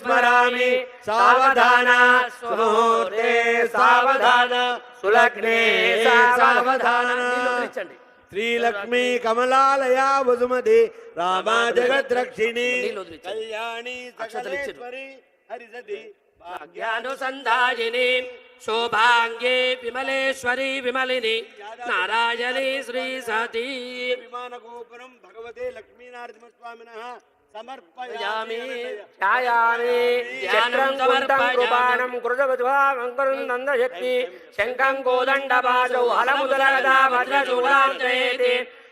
స్మరామి సావధాన సులగ్నే సావధాన నీళ్ళు వదిలించండి. శ్రీలక్ష్మీ కమలాలయ వసుమతి రామా జగద్రక్షిణి. కళ్యాణి హరిసతి భాగ్యానుసంధాయిని శోభాంగే విమలేశ్వరి విమలిని నారాయణి శ్రీ సతీ విమాన గోపురం భగవతే లక్ష్మీనారసింహస్వామినః సమర్పయామి. సమర్పయామి. చక్రం కుంతం కృపాణం కృతవద్భావంకరం నందశక్తి. శంఖం హలముదలగదా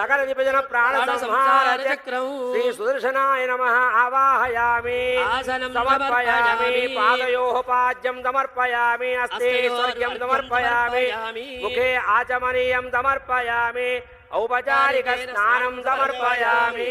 సకల విభజన ప్రాణ సంహార చక్రం. శ్రీ సుదర్శనాయ నమ ఆవాహయామి. సమర్పయామి. పాదయో పాద్యం సమర్పయామి. అస్తే స్వర్గ్యం సమర్పయామి. ముఖే ఆచమనీయం సమర్పయామి. ఔపచారిక స్నానం సమర్పయామి.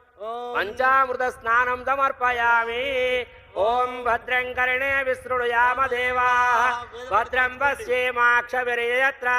పంచామృత స్నానం సమర్పయామి. ఓం భద్రం కర్ణే విసృణుయామ దేవా. భద్రం పశ్యేమాక్షవిర్యత్ర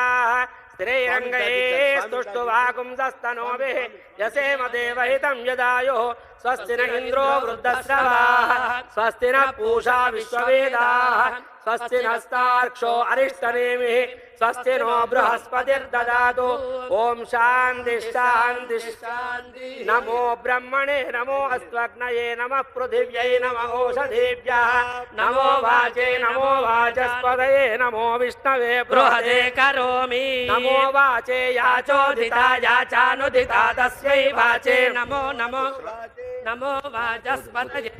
శ్రీరంగే స్తుష్టువాగుంసస్తనోభిः యసేమ దేవహితం యదాయో. స్వస్తి న ఇంద్రో వృద్ధశ్రవాः స్వస్తి న పూషా విశ్వవేదాः స్వస్తి నస్తార్క్షో అరిష్టనేమిः స్వస్తి నో బృహస్పతిర్దదాతు ఓం శాంతి శాంతి శాంతి నమో బ్రహ్మణే నమో అస్త్వగ్నయే నమ పృథివ్యై నమ ఓషధేభ్యः నమో వాచే నమో వాచస్పదయే నమో విష్ణవే బృహదే బృహదే కరోమి నమో వాచే యాచోదితా యాచానుదితా తస్యై వాచే నమో నమో. నమో వాచస్పతయే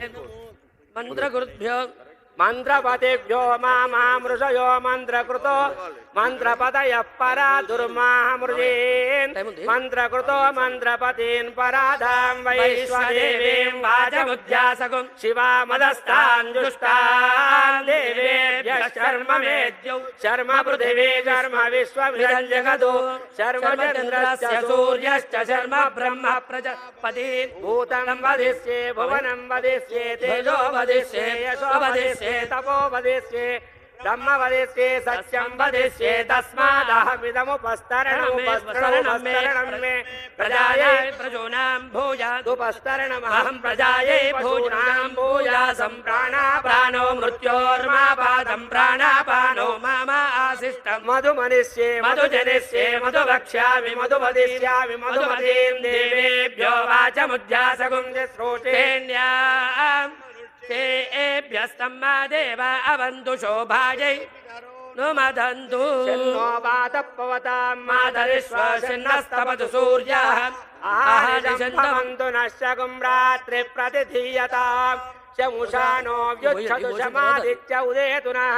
మంత్రగురుభ్యో మంత్రపతిభ్యో మంత్రపదయ పరా దుర్మామృజీన్ మంత్రకృతో మంత్రపతీన్ పరాధాం వైశ్వదేవీం వాచముధ్యాసగుం శివామదస్తాన్ దుష్టాన్ దేవేభ్య శర్మ మేద్యౌ శర్మ పృథివీ శర్మ విశ్వమిదం జగదు శర్మ చంద్రస్య సూర్యశ్చ శర్మ బ్రహ్మ ప్రజపతి భూతం వదిష్యే భువనం వదిష్యే తేజో వదిష్యే యశో వదిష్యే తపో వదిష్యే బ్రహ్మ వదిష్యే సత్యం వదిష్యే తస్మాదహమిదముపస్తరణముపస్తరణం మే ప్రజాయే ప్రజోనాం భూయాదు దుపస్తరణమహం ప్రజాయే భూనాం భూయాసం ప్రాణాపానో మృత్యోర్మాపాదం ప్రాణాపానో మామా ఆశిష్టం మధుమనిష్యే మధుజనిష్యే మధువక్ష్యామి మధువదిష్యామి మధుమతీం దేవేభ్యో వాచముధ్యాసగుం శ్రోతే तेभ्यस्तं मा देव अवन्तु शोभायै नुमदन्तु शन्नो वातपवतां मातरिश्वशन्नस्तपतु सूर्यः आहारिषन्तमन्तु नश्यगुं रात्रिप्रतिधीयतां शमुषानो व्युच्छतु शमादित्य उदेतु नः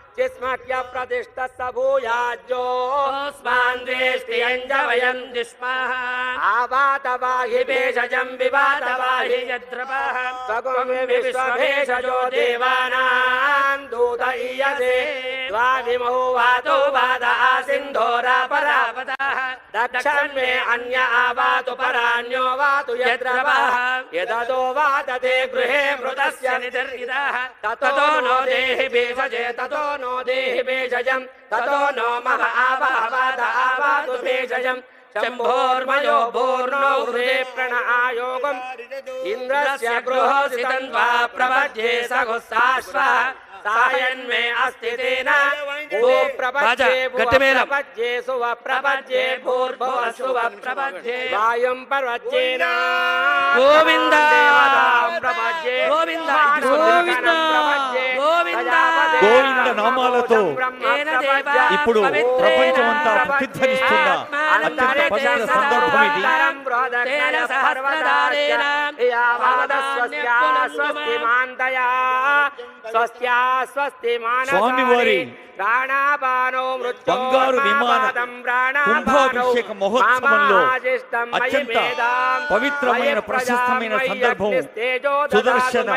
जिस्माख्यप्रतिष्ठः भूयाज्जोऽस्मान् दृष्टियञ्जवयम् जिष्माः आवातवाहि भेषजम् विवातवाहि यद्रवः स्वगुंविश्वभेषजो देवानाम् दूत इयसे। द्वाभिमौ वातो परापतः दक्षं मे अन्य आवातु परान्यो वातु यद्रवः। यदतो वादते गृहे मृतस्य निदर्गितः ततो नो देहि भेषजे ततो नो देहि भेषजम् ततो नो मम आवावाद आवातु भेषजम् शम्भोर्मयो भूर्णो हृदे प्रणआयोगम् इन्द्रस्य गृहोसितं वा प्रपद्ये सघुस्ताश्व సాయన్మే అస్తి తేన భూప్రపజ్యే భూప్రపజ్యే సువప్రపజ్యే భూర్భువ సువప్రపజ్యే వాయుం పర్వజ్యేన గోవింద ప్రపజ్యే గోవింద గోవింద నామాలతో ఇప్పుడు ప్రపంచమంతా ప్రతిధ్వనిస్తున్న అత్యంత పవిత్ర సందర్భం ఇది. స్వామివారి బంగారు విమాన కుంభాభిషేక మహోత్సవంలో అత్యంత పవిత్రమైన ప్రశస్తమైన సందర్భం సుదర్శన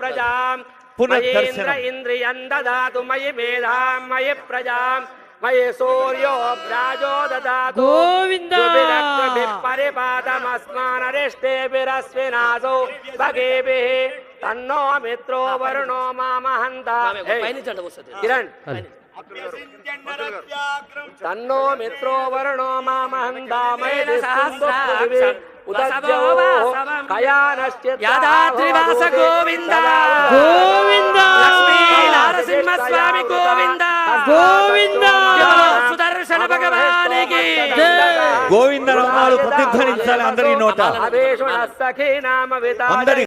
ప్రజాం పునర్దర్శనం. మయేంద్ర ఇంద్రియం దదాతు మయి మేధాం మయి ప్రజాం మయి సూర్యో ప్రాజో దదాతు గోవింద. పరిపాదమస్మానరిష్టేభిరస్వినాసౌ భగేభిః. తన్నో మిత్రో వరుణో మామహంత. కిరణ్. తన్నో మిత్రో వరుణో ఉదద్యో వసవవాసవం కయానశ్చిత్తా యాదాద్రివాస గోవింద గోవింద. లక్ష్మీ నరసింహస్వామి గోవింద గోవింద. సుదర్శన భగవానికి జై. గోవింద నామాలు ప్రతిధ్వనించాలి అందరి నోట అందరి